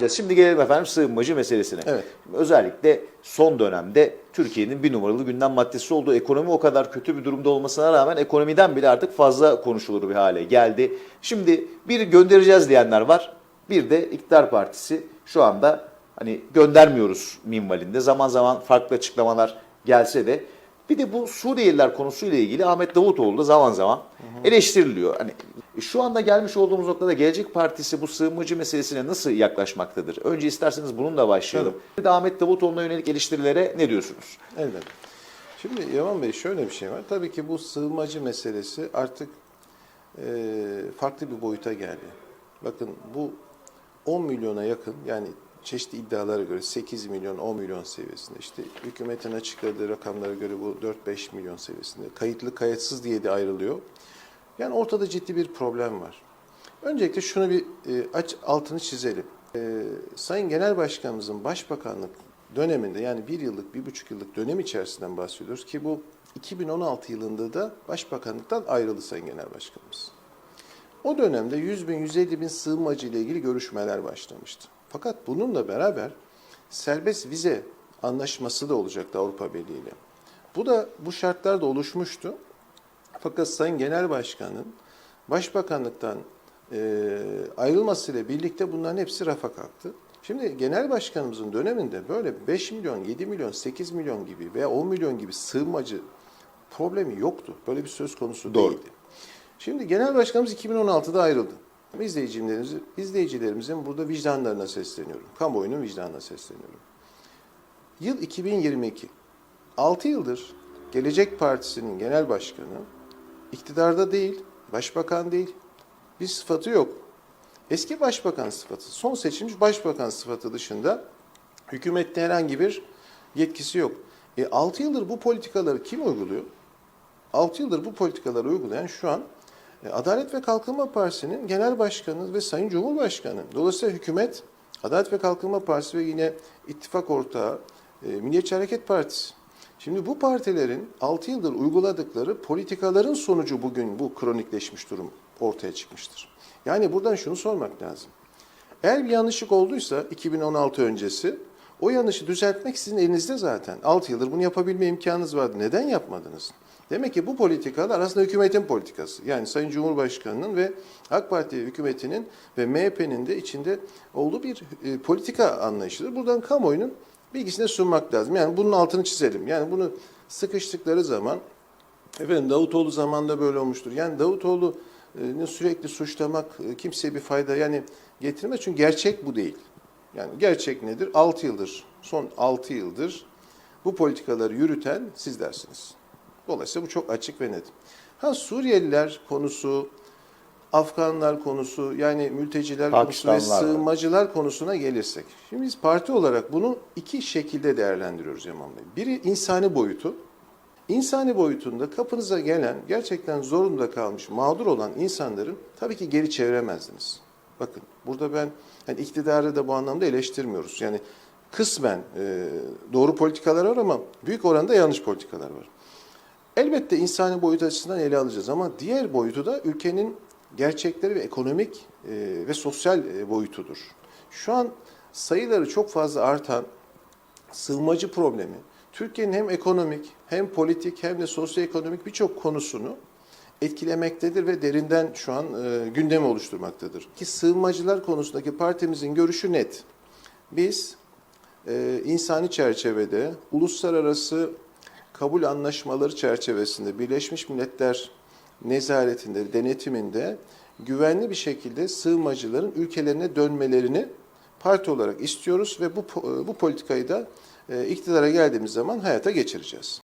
edeceğiz. Şimdi gelelim efendim sığınmacı meselesine. Evet. Özellikle son dönemde Türkiye'nin bir numaralı gündem maddesi olduğu ekonomi o kadar kötü bir durumda olmasına rağmen ekonomiden bile artık fazla konuşulur bir hale geldi. Şimdi bir göndereceğiz diyenler var. Bir de iktidar partisi şu anda hani göndermiyoruz minvalinde. Zaman zaman farklı açıklamalar gelse de bir de bu Suriyeliler konusuyla ilgili Ahmet Davutoğlu da zaman zaman eleştiriliyor. Hani şu anda gelmiş olduğumuz noktada Gelecek Partisi bu sığınmacı meselesine nasıl yaklaşmaktadır? Önce isterseniz bununla başlayalım. De Ahmet Davutoğlu'na yönelik eleştirilere ne diyorsunuz? Elbette. Şimdi Yaman Bey şöyle bir şey var. Tabii ki bu sığınmacı meselesi artık e, farklı bir boyuta geldi. Bakın bu 10 milyona yakın yani çeşitli iddialara göre 8 milyon 10 milyon seviyesinde işte hükümetin açıkladığı rakamlara göre bu 4-5 milyon seviyesinde kayıtlı kayıtsız diye de ayrılıyor. Yani ortada ciddi bir problem var. Öncelikle şunu bir e, aç altını çizelim. E, Sayın Genel Başkanımızın başbakanlık döneminde yani bir yıllık, bir buçuk yıllık dönem içerisinden bahsediyoruz ki bu 2016 yılında da başbakanlıktan ayrıldı Sayın Genel Başkanımız. O dönemde 100 bin, 150 bin sığınmacı ile ilgili görüşmeler başlamıştı. Fakat bununla beraber serbest vize anlaşması da olacaktı Avrupa Birliği ile. Bu da bu şartlar da oluşmuştu. Fakat Sayın Genel Başkan'ın Başbakanlıktan e, ayrılmasıyla birlikte bunların hepsi rafa kalktı. Şimdi Genel Başkanımızın döneminde böyle 5 milyon, 7 milyon, 8 milyon gibi veya 10 milyon gibi sığınmacı problemi yoktu. Böyle bir söz konusu Doğru. değildi. Şimdi Genel Başkanımız 2016'da ayrıldı. İzleyicilerimiz, izleyicilerimizin burada vicdanlarına sesleniyorum. Kamuoyunun vicdanına sesleniyorum. Yıl 2022. 6 yıldır Gelecek Partisi'nin genel başkanı iktidarda değil, başbakan değil, bir sıfatı yok. Eski başbakan sıfatı, son seçilmiş başbakan sıfatı dışında hükümette herhangi bir yetkisi yok. E 6 yıldır bu politikaları kim uyguluyor? 6 yıldır bu politikaları uygulayan şu an e, Adalet ve Kalkınma Partisi'nin genel başkanı ve Sayın Cumhurbaşkanı. Dolayısıyla hükümet Adalet ve Kalkınma Partisi ve yine ittifak ortağı e, Milliyetçi Hareket Partisi. Şimdi bu partilerin 6 yıldır uyguladıkları politikaların sonucu bugün bu kronikleşmiş durum ortaya çıkmıştır. Yani buradan şunu sormak lazım. Eğer bir yanlışlık olduysa 2016 öncesi o yanlışı düzeltmek sizin elinizde zaten. 6 yıldır bunu yapabilme imkanınız vardı. Neden yapmadınız? Demek ki bu politikalar aslında hükümetin politikası. Yani Sayın Cumhurbaşkanı'nın ve AK Parti hükümetinin ve MHP'nin de içinde olduğu bir e, politika anlayışıdır. Buradan kamuoyunun bilgisine sunmak lazım. Yani bunun altını çizelim. Yani bunu sıkıştıkları zaman efendim Davutoğlu zamanında böyle olmuştur. Yani Davutoğlu'nu sürekli suçlamak e, kimseye bir fayda yani getirmez. Çünkü gerçek bu değil. Yani gerçek nedir? 6 yıldır, son 6 yıldır bu politikaları yürüten sizlersiniz. Dolayısıyla bu çok açık ve net. Ha Suriyeliler konusu, Afganlar konusu, yani mülteciler konusu ve sığınmacılar konusuna gelirsek. Şimdi biz parti olarak bunu iki şekilde değerlendiriyoruz Yaman Bey. Biri insani boyutu. İnsani boyutunda kapınıza gelen, gerçekten zorunda kalmış, mağdur olan insanların tabii ki geri çeviremezdiniz. Bakın burada ben yani iktidarı da bu anlamda eleştirmiyoruz. Yani kısmen e, doğru politikalar var ama büyük oranda yanlış politikalar var. Elbette insani boyut açısından ele alacağız ama diğer boyutu da ülkenin gerçekleri ve ekonomik e, ve sosyal e, boyutudur. Şu an sayıları çok fazla artan sığınmacı problemi Türkiye'nin hem ekonomik hem politik hem de sosyoekonomik birçok konusunu etkilemektedir ve derinden şu an e, gündemi oluşturmaktadır. Ki sığınmacılar konusundaki partimizin görüşü net. Biz e, insani çerçevede uluslararası kabul anlaşmaları çerçevesinde Birleşmiş Milletler nezaretinde, denetiminde güvenli bir şekilde sığınmacıların ülkelerine dönmelerini parti olarak istiyoruz ve bu bu politikayı da e, iktidara geldiğimiz zaman hayata geçireceğiz.